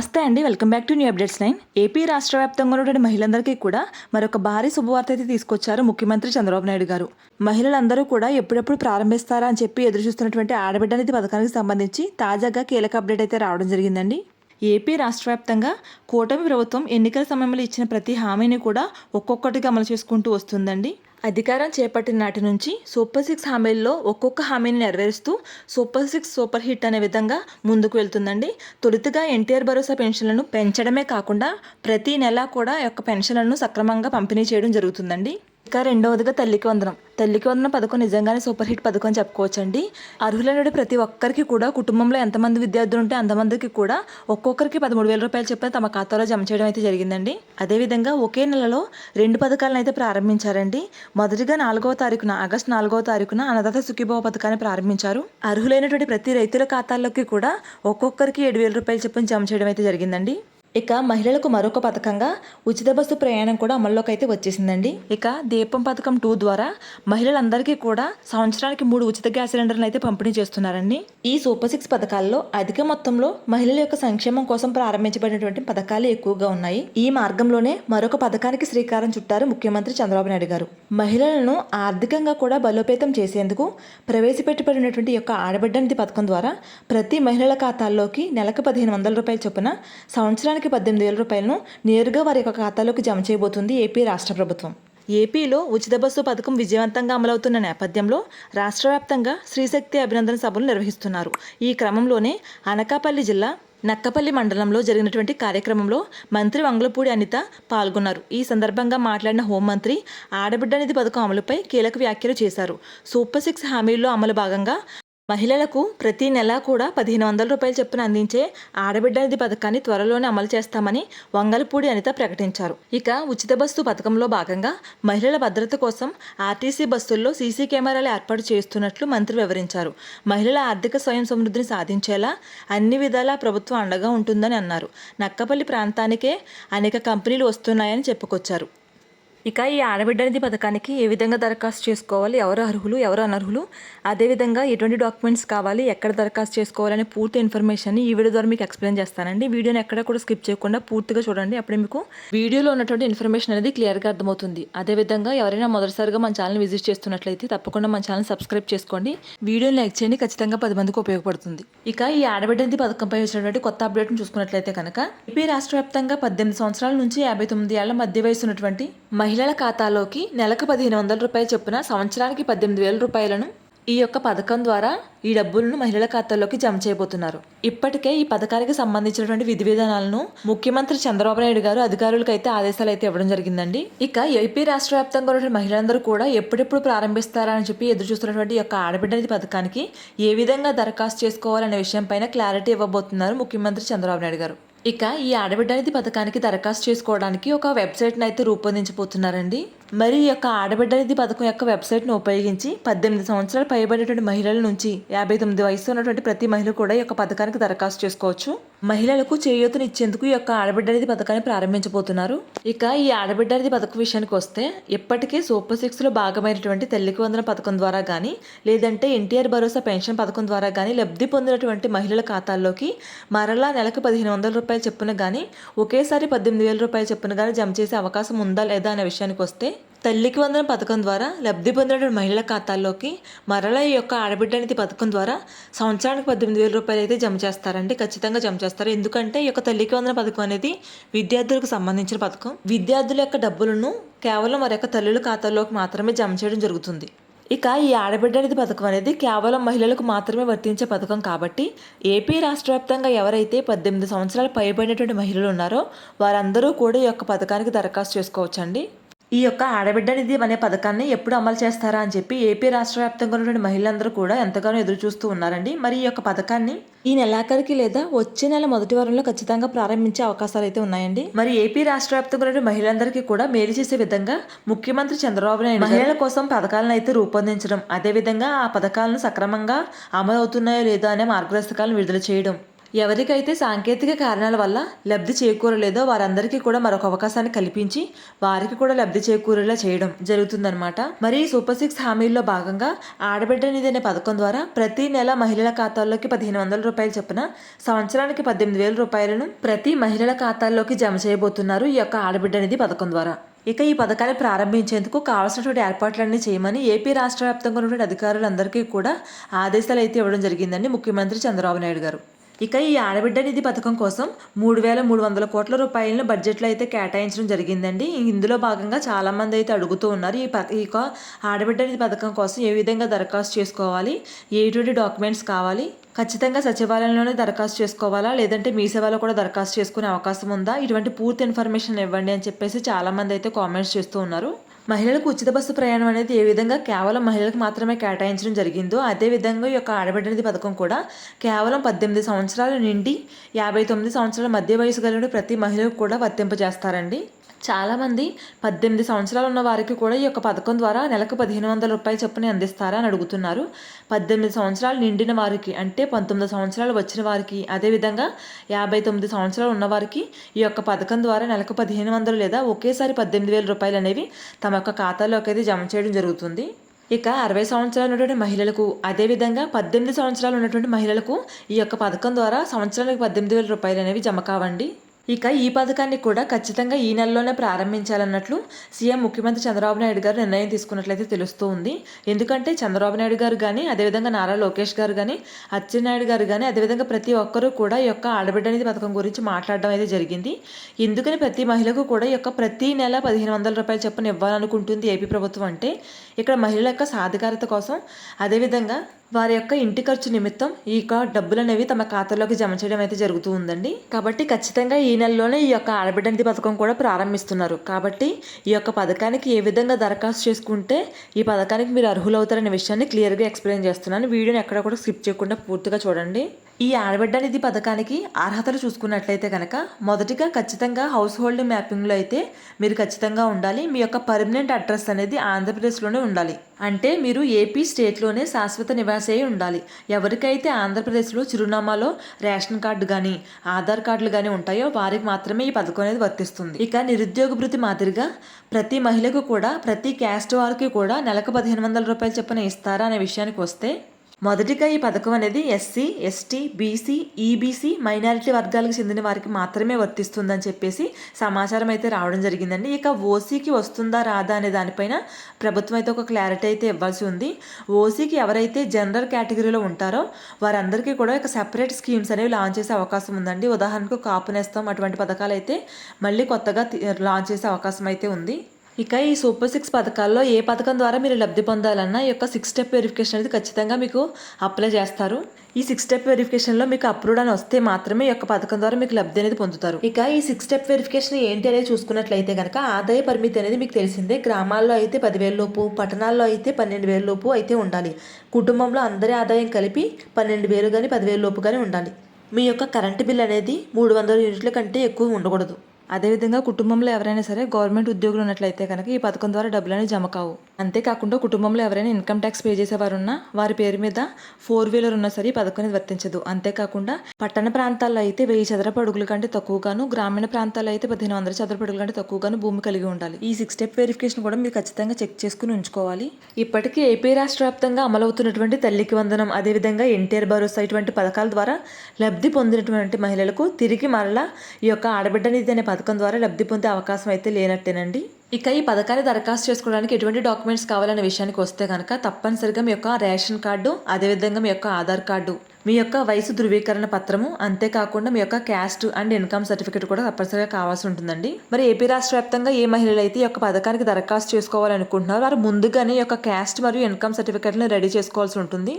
నమస్తే అండి welcome back to new updates nine. AP రాష్ట్ర వ్యాప్తంగా ఉన్నటువంటి మహిళలందరికీ కూడా మరొక భారీ శుభవార్త అయితే తీసుకొచ్చారు ముఖ్యమంత్రి చంద్రబాబు నాయుడు గారు. మహిళలందరూ కూడా ఎప్పుడెప్పుడు ప్రారంభిస్తారా అని చెప్పి ఎదురు చూస్తున్నటువంటి ఆడబిడ్డ అనేది పథకానికి సంబంధించి తాజాగా కీలక అప్డేట్ అయితే రావడం జరిగిందండి. ఏపీ రాష్ట్ర వ్యాప్తంగా కూటమి ప్రభుత్వం ఎన్నికల సమయంలో ఇచ్చిన ప్రతి హామీని కూడా ఒక్కొక్కటిగా అమలు చేసుకుంటూ వస్తుందండి. అధికారం చేపట్టిన నాటి నుంచి సూపర్ సిక్స్ హామీల్లో ఒక్కొక్క హామీని నెరవేరుస్తూ సూపర్ సిక్స్ సూపర్ హిట్ అనే విధంగా ముందుకు వెళ్తుందండి. తొలుతగా ఎన్టీఆర్ భరోసా పెన్షన్లను పెంచడమే కాకుండా ప్రతి నెలా కూడా యొక్క పెన్షన్లను సక్రమంగా పంపిణీ చేయడం జరుగుతుందండి. ఇక రెండవదిగా తల్లికి వందనం. తల్లికి వందనం పథకం నిజంగానే సూపర్ హిట్ పథకం అని చెప్పుకోవచ్చండి. అర్హులైన ప్రతి ఒక్కరికి కూడా కుటుంబంలో ఎంతమంది విద్యార్థులు ఉంటే అంతమందికి కూడా ఒక్కొక్కరికి పదమూడు వేల రూపాయలు చెప్పిన తమ ఖాతాలో జమ చేయడం అయితే జరిగిందండి. అదేవిధంగా ఒకే నెలలో రెండు పథకాలను అయితే ప్రారంభించారండి. మొదటిగా నాలుగవ తారీఖున ఆగస్టు నాలుగవ తారీఖున అన్నదాత సుఖీభవ పథకాన్ని ప్రారంభించారు. అర్హులైనటువంటి ప్రతి రైతుల ఖాతాల్లోకి కూడా ఒక్కొక్కరికి ఏడు వేల రూపాయలు చెప్పిన జమ చేయడం అయితే జరిగిందండి. ఇక మహిళలకు మరొక పథకంగా ఉచిత బస్సు ప్రయాణం కూడా అమల్లోకి అయితే వచ్చేసిందండి. ఇక దీపం పథకం టూ ద్వారా మహిళలందరికీ కూడా సంవత్సరానికి మూడు ఉచిత గ్యాస్ సిలిండర్లు అయితే పంపిణీ చేస్తున్నారండి. ఈ సూపర్ సిక్స్ పథకాల్లో అధిక మొత్తంలో మహిళల యొక్క సంక్షేమం కోసం ప్రారంభించబడినటువంటి పథకాలు ఎక్కువగా ఉన్నాయి. ఈ మార్గంలోనే మరొక పథకానికి శ్రీకారం చుట్టారు ముఖ్యమంత్రి చంద్రబాబు నాయుడు గారు. మహిళలను ఆర్థికంగా కూడా బలోపేతం చేసేందుకు ప్రవేశపెట్టబడినటువంటి యొక్క ఆడబిడ్డ నిధి పథకం ద్వారా ప్రతి మహిళల ఖాతాల్లోకి నెలకు పదిహేను వందల రూపాయల చొప్పున సంవత్సరానికి పద్దెనిమిది వేల రూపాయలను నేరుగా వారి యొక్క ఖాతాలోకి జమ చేయబోతుంది ఏపీ రాష్ట్ర ప్రభుత్వం. ఏపీలో ఉచిత బస్సు పథకం విజయవంతంగా అమలవుతున్న నేపథ్యంలో రాష్ట్ర వ్యాప్తంగా శ్రీశక్తి అభినందన సభలు నిర్వహిస్తున్నారు. ఈ క్రమంలోనే అనకాపల్లి జిల్లా నక్కపల్లి మండలంలో జరిగినటువంటి కార్యక్రమంలో మంత్రి వంగలపూడి అనిత పాల్గొన్నారు. ఈ సందర్భంగా మాట్లాడిన హోంమంత్రి ఆడబిడ్డ నిధి పథకం అమలుపై కీలక వ్యాఖ్యలు చేశారు. సూపర్ సిక్స్ హామీల్లో అమలు భాగంగా మహిళలకు ప్రతి నెలా కూడా పదిహేను వందల రూపాయలు చొప్పున అందించే ఆడబిడ్డ నిధి పథకాన్ని త్వరలోనే అమలు చేస్తామని వంగలపూడి అనిత ప్రకటించారు. ఇక ఉచిత బస్సు పథకంలో భాగంగా మహిళల భద్రత కోసం ఆర్టీసీ బస్సుల్లో సీసీ కెమెరాలు ఏర్పాటు చేస్తున్నట్లు మంత్రి వివరించారు. మహిళల ఆర్థిక స్వయం సమృద్ధిని సాధించేలా అన్ని విధాలా ప్రభుత్వం అండగా ఉంటుందని అన్నారు. నక్కపల్లి ప్రాంతానికే అనేక కంపెనీలు వస్తున్నాయని చెప్పుకొచ్చారు. ఇక ఈ ఆడబిడ్డనిధి పథకానికి ఏ విధంగా దరఖాస్తు చేసుకోవాలి? ఎవరు అర్హులు? ఎవరు అనర్హులు? అదేవిధంగా ఎటువంటి డాక్యుమెంట్స్ కావాలి? ఎక్కడ దరఖాస్తు చేసుకోవాలనే పూర్తి ఇన్ఫర్మేషన్ ఈ వీడియో ద్వారా మీకు ఎక్స్ప్లెయిన్ చేస్తానండి. వీడియోని ఎక్కడ కూడా స్కిప్ చేయకుండా పూర్తిగా చూడండి. అప్పుడే మీకు వీడియోలో ఉన్నటువంటి ఇన్ఫర్మేషన్ అనేది క్లియర్గా అర్థమవుతుంది. అదేవిధంగా ఎవరైనా మొదటిసారిగా మన ఛానల్ విజిట్ చేస్తున్నట్లయితే తప్పకుండా మన ఛానల్ సబ్స్క్రైబ్ చేసుకోండి. వీడియోని లైక్ చేయండి. ఖచ్చితంగా పది మందికి ఉపయోగపడుతుంది. ఇక ఈ ఆడబిడ్డనిధి పథకంపై వచ్చినటువంటి కొత్త అప్డేట్ను చూసుకున్నట్లయితే కనుక ఏపీ రాష్ట్ర వ్యాప్తంగా పద్దెనిమిది సంవత్సరాల నుంచి యాభై తొమ్మిది ఏళ్ళ మధ్య వయసు ఉన్నటువంటి మహిళల ఖాతాలోకి నెలకు పదిహేను వందల రూపాయలు చొప్పున సంవత్సరానికి పద్దెనిమిది వేల రూపాయలను ఈ యొక్క పథకం ద్వారా ఈ డబ్బులను మహిళల ఖాతాల్లోకి జమ చేయబోతున్నారు. ఇప్పటికే ఈ పథకానికి సంబంధించినటువంటి విధి విధానాలను ముఖ్యమంత్రి చంద్రబాబు నాయుడు గారు అధికారులకు అయితే ఆదేశాలు అయితే ఇవ్వడం జరిగిందండి. ఇక ఏపీ రాష్ట్ర వ్యాప్తంగా ఉన్నటువంటి మహిళలందరూ కూడా ఎప్పుడెప్పుడు ప్రారంభిస్తారా అని చెప్పి ఎదురు చూస్తున్నటువంటి యొక్క ఆడబిడ్డ పథకానికి ఏ విధంగా దరఖాస్తు చేసుకోవాలనే విషయం పైన క్లారిటీ ఇవ్వబోతున్నారు ముఖ్యమంత్రి చంద్రబాబు నాయుడు గారు. ఇక ఈ ఆడబిడ్డ నిధి పథకానికి దరఖాస్తు చేసుకోవడానికి ఒక వెబ్సైట్ని అయితే రూపొందించబోతున్నారండి. మరి ఈ యొక్క ఆడబిడ్డ నిధి పథకం యొక్క వెబ్సైట్ను ఉపయోగించి పద్దెనిమిది సంవత్సరాలు పైబడినటువంటి మహిళల నుంచి యాభై తొమ్మిది వయసు ఉన్నటువంటి ప్రతి మహిళ కూడా ఈ యొక్క పథకానికి దరఖాస్తు చేసుకోవచ్చు. మహిళలకు చేయూతనిచ్చేందుకు ఈ యొక్క ఆడబిడ్డ నిధి పథకాన్ని ప్రారంభించబోతున్నారు. ఇక ఈ ఆడబిడ్డ నిధి పథకం విషయానికి వస్తే ఇప్పటికే సూపర్ సిక్స్లో భాగమైనటువంటి తల్లికి వందన పథకం ద్వారా కానీ లేదంటే ఎన్టీఆర్ భరోసా పెన్షన్ పథకం ద్వారా కానీ లబ్ధి పొందినటువంటి మహిళల ఖాతాల్లోకి మరలా నెలకు పదిహేను వందల రూపాయలు చెప్పున కానీ ఒకేసారి పద్దెనిమిది వేల రూపాయలు చెప్పున కానీ జమ చేసే అవకాశం ఉందా లేదా అనే విషయానికి వస్తే తల్లికి వందన పథకం ద్వారా లబ్ధి పొందినటువంటి మహిళల ఖాతాల్లోకి మరలా ఈ యొక్క ఆడబిడ్డ నిధి పథకం ద్వారా సంవత్సరానికి పద్దెనిమిది వేల రూపాయలు అయితే జమ చేస్తారండి. ఖచ్చితంగా జమ చేస్తారు. ఎందుకంటే ఈ యొక్క తల్లికి వందన పథకం అనేది విద్యార్థులకు సంబంధించిన పథకం. విద్యార్థుల యొక్క డబ్బులను కేవలం వారి యొక్క తల్లుల ఖాతాల్లోకి మాత్రమే జమ చేయడం జరుగుతుంది. ఇక ఈ ఆడబిడ్డ నిధి పథకం అనేది కేవలం మహిళలకు మాత్రమే వర్తించే పథకం కాబట్టి ఏపీ రాష్ట్ర వ్యాప్తంగా ఎవరైతే పద్దెనిమిది సంవత్సరాలు పైబడినటువంటి మహిళలు ఉన్నారో వారందరూ కూడా ఈ యొక్క పథకానికి దరఖాస్తు చేసుకోవచ్చండి. ఈ యొక్క ఆడబిడ్డ నిధి అనే పథకాన్ని ఎప్పుడు అమలు చేస్తారా అని చెప్పి ఏపీ రాష్ట్ర వ్యాప్తంగా ఉన్నటువంటి మహిళలందరూ కూడా ఎంతగానో ఎదురు చూస్తూ ఉన్నారండి. మరి ఈ యొక్క పథకాన్ని ఈ నెలాఖరికి లేదా వచ్చే నెల మొదటి వారంలో ఖచ్చితంగా ప్రారంభించే అవకాశాలు అయితే ఉన్నాయండి. మరి ఏపీ రాష్ట్ర వ్యాప్తంగా ఉన్నటువంటి మహిళలందరికీ కూడా మేలు చేసే విధంగా ముఖ్యమంత్రి చంద్రబాబు నాయుడు మహిళల కోసం పథకాలను అయితే రూపొందించడం అదేవిధంగా ఆ పథకాలను సక్రమంగా అమలు అవుతున్నాయో లేదో అనే మార్గదర్శకాలను విడుదల చేయడం ఎవరికైతే సాంకేతిక కారణాల వల్ల లబ్ధి చేకూరలేదో వారందరికీ కూడా మరొక అవకాశాన్ని కల్పించి వారికి కూడా లబ్ధి చేకూరేలా చేయడం జరుగుతుందన్నమాట. మరి ఈ సూపర్ సిక్స్ హామీల్లో భాగంగా ఆడబిడ్డ నిధి అనే పథకం ద్వారా ప్రతి నెల మహిళల ఖాతాల్లోకి పదిహేను వందల రూపాయలు చొప్పున సంవత్సరానికి పద్దెనిమిది వేల రూపాయలను ప్రతి మహిళల ఖాతాల్లోకి జమ చేయబోతున్నారు ఈ యొక్క ఆడబిడ్డ నిధి పథకం ద్వారా. ఇక ఈ పథకాన్ని ప్రారంభించేందుకు కావాల్సినటువంటి ఏర్పాట్లన్నీ చేయమని ఏపీ రాష్ట్ర వ్యాప్తంగా ఉన్నటువంటి అధికారులందరికీ కూడా ఆదేశాలు అయితే ఇవ్వడం జరిగిందండి ముఖ్యమంత్రి చంద్రబాబు నాయుడు గారు. ఇక ఈ ఆడబిడ్డ నిధి పథకం కోసం మూడు వేల మూడు వందల కోట్ల రూపాయలను బడ్జెట్లో అయితే కేటాయించడం జరిగిందండి. ఇందులో భాగంగా చాలామంది అయితే అడుగుతూ ఉన్నారు ఈ ప ఈ ఆడబిడ్డ నిధి పథకం కోసం ఏ విధంగా దరఖాస్తు చేసుకోవాలి ఏటువంటి డాక్యుమెంట్స్ కావాలి ఖచ్చితంగా సచివాలయంలోనే దరఖాస్తు చేసుకోవాలా లేదంటే మీ సేవలో కూడా దరఖాస్తు చేసుకునే అవకాశం ఉందా? ఇటువంటి పూర్తి ఇన్ఫర్మేషన్ ఇవ్వండి అని చెప్పేసి చాలామంది అయితే కామెంట్స్ చేస్తూ ఉన్నారు. మహిళలకు ఉచిత బస్సు ప్రయాణం అనేది ఏ విధంగా కేవలం మహిళలకు మాత్రమే కేటాయించడం జరిగిందో అదే విధంగా ఈ యొక్క ఆడబిడ్డ పథకం కూడా కేవలం పద్దెనిమిది సంవత్సరాల నుండి యాభై తొమ్మిది సంవత్సరాల మధ్య వయసు కలిగిన ప్రతి మహిళకు కూడా వర్తింపజేస్తారండి. చాలామంది పద్దెనిమిది సంవత్సరాలు ఉన్న వారికి కూడా ఈ యొక్క పథకం ద్వారా నెలకు పదిహేను వందల రూపాయల చొప్పున అందిస్తారా అని అడుగుతున్నారు. పద్దెనిమిది సంవత్సరాలు నిండిన వారికి అంటే పంతొమ్మిది సంవత్సరాలు వచ్చిన వారికి అదేవిధంగా యాభై తొమ్మిది సంవత్సరాలు ఉన్నవారికి ఈ యొక్క పథకం ద్వారా నెలకు పదిహేను వందలు లేదా ఒకేసారి పద్దెనిమిది వేల రూపాయలు అనేవి తమ యొక్క ఖాతాలోకి అయితే జమ చేయడం జరుగుతుంది. ఇక అరవై సంవత్సరాలు ఉన్నటువంటి మహిళలకు అదేవిధంగా పద్దెనిమిది సంవత్సరాలు ఉన్నటువంటి మహిళలకు ఈ యొక్క పథకం ద్వారా సంవత్సరానికి పద్దెనిమిది వేల రూపాయలు అనేవి జమ కావండి. ఇక ఈ పథకాన్ని కూడా ఖచ్చితంగా ఈ నెలలోనే ప్రారంభించాలన్నట్లు సీఎం ముఖ్యమంత్రి చంద్రబాబు నాయుడు గారు నిర్ణయం తీసుకున్నట్లయితే తెలుస్తూ ఉంది. ఎందుకంటే చంద్రబాబు నాయుడు గారు కానీ అదేవిధంగా నారా లోకేష్ గారు కానీ అచ్చెన్నాయుడు గారు కానీ అదేవిధంగా ప్రతి ఒక్కరూ కూడా ఈ యొక్క ఆడబిడ్డ అనేది పథకం గురించి మాట్లాడడం అయితే జరిగింది. ఎందుకని ప్రతి మహిళకు కూడా ఈ యొక్క ప్రతి నెల పదిహేను వందల రూపాయలు చొప్పున ఇవ్వాలనుకుంటుంది ఏపీ ప్రభుత్వం అంటే. ఇక్కడ మహిళల యొక్క సాధికారత కోసం అదేవిధంగా వారి యొక్క ఇంటి ఖర్చు నిమిత్తం ఈ యొక్క డబ్బులు అనేవి తమ ఖాతాలోకి జమ చేయడం అయితే జరుగుతూ ఉందండి. కాబట్టి ఖచ్చితంగా ఈ నెలలోనే ఈ యొక్క ఆడబిడ్డ నిధి పథకం కూడా ప్రారంభిస్తున్నారు. కాబట్టి ఈ యొక్క పథకానికి ఏ విధంగా దరఖాస్తు చేసుకుంటే ఈ పథకానికి మీరు అర్హులవుతారనే విషయాన్ని క్లియర్గా ఎక్స్ప్లెయిన్ చేస్తున్నాను. వీడియోని ఎక్కడ కూడా స్కిప్ చేయకుండా పూర్తిగా చూడండి. ఈ ఆడబిడ్డ నిధి పథకానికి అర్హతలు చూసుకున్నట్లయితే కనుక మొదటిగా ఖచ్చితంగా హౌస్ హోల్డ్ మ్యాపింగ్లో అయితే మీరు ఖచ్చితంగా ఉండాలి. మీ యొక్క పర్మనెంట్ అడ్రస్ అనేది ఆంధ్రప్రదేశ్లోనే ఉండాలి. అంటే మీరు ఏపీ స్టేట్లోనే శాశ్వత నివాసి అయి ఉండాలి. ఎవరికైతే ఆంధ్రప్రదేశ్లో చిరునామాలో రేషన్ కార్డు కానీ ఆధార్ కార్డులు కానీ ఉంటాయో వారికి మాత్రమే ఈ పథకం అనేది వర్తిస్తుంది. ఇక నిరుద్యోగ భృతి మాదిరిగా ప్రతి మహిళకు కూడా ప్రతి క్యాస్ట్ వారికి కూడా నెలకు పదిహేను వందల రూపాయలు చొప్పున ఇస్తారా అనే విషయానికి వస్తే మొదటిగా ఈ పథకం అనేది SC ST BC EBC minority వర్గాలకు చెందిన వారికి మాత్రమే వర్తిస్తుందని చెప్పేసి సమాచారం అయితే రావడం జరిగిందండి. ఇక ఓసీకి వస్తుందా రాదా అనే దానిపైన ప్రభుత్వం అయితే ఒక క్లారిటీ అయితే ఇవ్వాల్సి ఉంది. ఓసీకి ఎవరైతే జనరల్ కేటగిరీలో ఉంటారో వారందరికీ కూడా ఒక సెపరేట్ స్కీమ్స్ అనేవి లాంచ్ చేసే అవకాశం ఉందండి. ఉదాహరణకు కాపునేస్తాం అటువంటి పథకాలు అయితే మళ్ళీ కొత్తగా లాంచ్ చేసే అవకాశం అయితే ఉంది. ఇక ఈ సూపర్ సిక్స్ పథకాల్లో ఏ పథకం ద్వారా మీరు లబ్ధి పొందాలన్నా ఈ యొక్క సిక్స్ స్టెప్ వెరిఫికేషన్ అనేది ఖచ్చితంగా మీకు అప్లై చేస్తారు. ఈ సిక్స్ స్టెప్ వెరిఫికేషన్లో మీకు అప్రూవ్డ్ అని వస్తే మాత్రమే ఈ యొక్క పథకం ద్వారా మీకు లబ్ధి అనేది పొందుతారు. ఇక ఈ సిక్స్ స్టెప్ వెరిఫికేషన్ ఏంటి అనేది చూసుకున్నట్లయితే కనుక ఆదాయ పరిమితి అనేది మీకు తెలిసిందే. గ్రామాల్లో అయితే పదివేల లోపు పట్టణాల్లో అయితే పన్నెండు వేల లోపు అయితే ఉండాలి. కుటుంబంలో అందరి ఆదాయం కలిపి పన్నెండు వేలు కానీ పదివేల లోపు కానీ ఉండాలి. మీ యొక్క కరెంటు బిల్ అనేది మూడు వందల యూనిట్ల కంటే ఎక్కువ ఉండకూడదు. అదేవిధంగా కుటుంబంలో ఎవరైనా సరే గవర్నమెంట్ ఉద్యోగులు ఉన్నట్లయితే కనుక ఈ పథకం ద్వారా డబ్బులు అనేవి జమ కావు. అంతేకాకుండా కుటుంబంలో ఎవరైనా ఇన్కమ్ ట్యాక్స్ పే చేసేవారు ఉన్నా వారి పేరు మీద ఫోర్ వీలర్ ఉన్నా సరే ఈ పథకం అనేది వర్తించదు. అంతేకాకుండా పట్టణ ప్రాంతాల్లో అయితే వెయ్యి చదరపు అడుగుల కంటే తక్కువగాను గ్రామీణ ప్రాంతాల్లో అయితే పదిహేను వందల చదరపు అడుగుల కంటే తక్కువగాను భూమి కలిగి ఉండాలి. ఈ సిక్స్ స్టెప్ వెరిఫికేషన్ కూడా మీరు ఖచ్చితంగా చెక్ చేసుకుని ఉంచుకోవాలి. ఇప్పటికీ ఏపీ రాష్ట్ర వ్యాప్తంగా అమలవుతున్నటువంటి తల్లికి వందనం అదేవిధంగా ఎన్టీఆర్ భరోసా ఇటువంటి పథకాల ద్వారా లబ్ధి పొందినటువంటి మహిళలకు తిరిగి మరలా ఈ యొక్క ఆడబిడ్డ నిధి అనే పథకం పథకం ద్వారా లబ్ధి పొందే అవకాశం అయితే లేనట్టేనండి. ఇక ఈ పథకాన్ని దరఖాస్తు చేసుకోవడానికి ఎటువంటి డాక్యుమెంట్స్ కావాలనే విషయానికి వస్తే కనుక తప్పనిసరిగా మీ యొక్క రేషన్ కార్డు అదేవిధంగా మీ యొక్క ఆధార్ కార్డు మీ యొక్క వయసు ధృవీకరణ పత్రము అంతేకాకుండా మీ యొక్క క్యాస్ట్ అండ్ ఇన్కమ్ సర్టిఫికేట్ కూడా తప్పనిసరిగా కావాల్సి ఉంటుందండి. మరి ఏపీ రాష్ట్ర వ్యాప్తంగా ఏ మహిళలు అయితే ఈ యొక్క పథకానికి దరఖాస్తు చేసుకోవాలనుకుంటున్నారో వారు ముందుగానే ఈ యొక్క క్యాస్ట్ మరియు ఇన్కమ్ సర్టిఫికేట్ని రెడీ చేసుకోవాల్సి ఉంటుంది.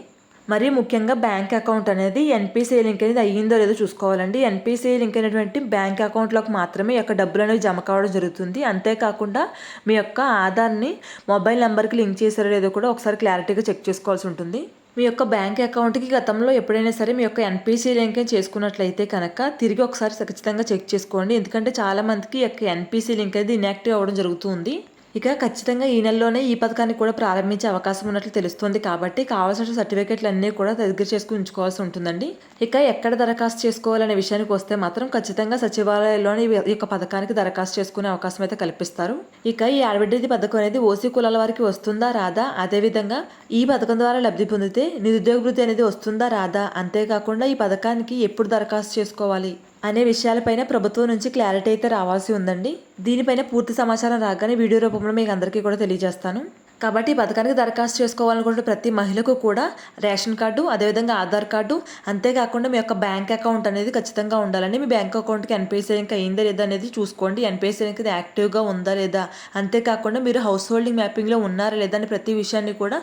మరి ముఖ్యంగా బ్యాంక్ అకౌంట్ అనేది ఎన్పిసిఐ లింక్ అనేది అయ్యిందో లేదో చూసుకోవాలండి. ఎన్పిసిఐ లింక్ అయినటువంటి బ్యాంక్ అకౌంట్లోకి మాత్రమే యొక్క డబ్బులు అనేవి జమ కావడం జరుగుతుంది. అంతేకాకుండా మీ యొక్క ఆధార్ని మొబైల్ నెంబర్కి లింక్ చేశారో లేదో కూడా ఒకసారి క్లారిటీగా చెక్ చేసుకోవాల్సి ఉంటుంది. మీ యొక్క బ్యాంక్ అకౌంట్కి గతంలో ఎప్పుడైనా సరే మీ యొక్క ఎన్పిసి లింక్ చేసుకున్నట్లయితే కనుక తిరిగి ఒకసారి ఖచ్చితంగా చెక్ చేసుకోండి. ఎందుకంటే చాలా మందికి యొక్క ఎన్పిసి లింక్ అనేది ఇన్యాక్టివ్ అవ్వడం జరుగుతుంది. ఇక ఖచ్చితంగా ఈ నెలలోనే ఈ పథకాన్ని కూడా ప్రారంభించే అవకాశం ఉన్నట్లు తెలుస్తుంది కాబట్టి కావాల్సిన సర్టిఫికేట్లు అన్నీ కూడా దగ్గర చేసుకుని ఉంచుకోవాల్సి ఉంటుందండి. ఇక ఎక్కడ దరఖాస్తు చేసుకోవాలనే విషయానికి వస్తే మాత్రం ఖచ్చితంగా సచివాలయంలోని ఈ యొక్క పథకానికి దరఖాస్తు చేసుకునే అవకాశం అయితే కల్పిస్తారు. ఇక ఈ ఆడబిడ్డది పథకం అనేది ఓసీ కులాల వారికి వస్తుందా రాదా? అదేవిధంగా ఈ పథకం ద్వారా లబ్ధి పొందితే నిరుద్యోగ వృద్ధి అనేది వస్తుందా రాదా? అంతేకాకుండా ఈ పథకానికి ఎప్పుడు దరఖాస్తు చేసుకోవాలి? అనే విషయాలపైన ప్రభుత్వం నుంచి క్లారిటీ అయితే రావాల్సి ఉందండి. దీనిపైన పూర్తి సమాచారం రాగానే వీడియో రూపంలో మీకు అందరికీ కూడా తెలియజేస్తాను. కాబట్టి ఈ పథకానికి దరఖాస్తు చేసుకోవాలనుకుంటే ప్రతి మహిళకు కూడా రేషన్ కార్డు అదేవిధంగా ఆధార్ కార్డు అంతేకాకుండా మీ యొక్క బ్యాంక్ అకౌంట్ అనేది ఖచ్చితంగా ఉండాలండి. మీ బ్యాంక్ అకౌంట్కి ఎన్పిఎస్ఐ ఇంకా అయిందా లేదా అనేది చూసుకోండి. ఎన్పిఎస్ఐ ఇంకా యాక్టివ్గా ఉందా లేదా అంతేకాకుండా మీరు హౌస్ హోల్డింగ్ మ్యాపింగ్లో ఉన్నారా లేదా అని ప్రతి విషయాన్ని కూడా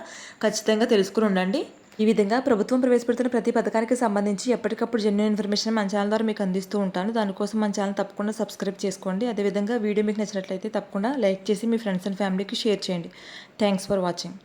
ఖచ్చితంగా తెలుసుకుని ఉండండి. ఈ విధంగా ప్రభుత్వం ప్రవేశపెడుతున్న ప్రతి పథకానికి సంబంధించి ఎప్పటికప్పుడు జెన్యున్ ఇన్ఫర్మేషన్ మన ఛానల్ ద్వారా మీకు అందిస్తూ ఉంటాను. దానికోసం మన ఛానల్ తప్పకుండా సబ్స్క్రైబ్ చేసుకోండి. అదేవిధంగా వీడియో మీకు నచ్చినట్లయితే తప్పకుండా లైక్ చేసి మీ ఫ్రెండ్స్ అండ్ ఫ్యామిలీకి షేర్ చేయండి. Thanks for watching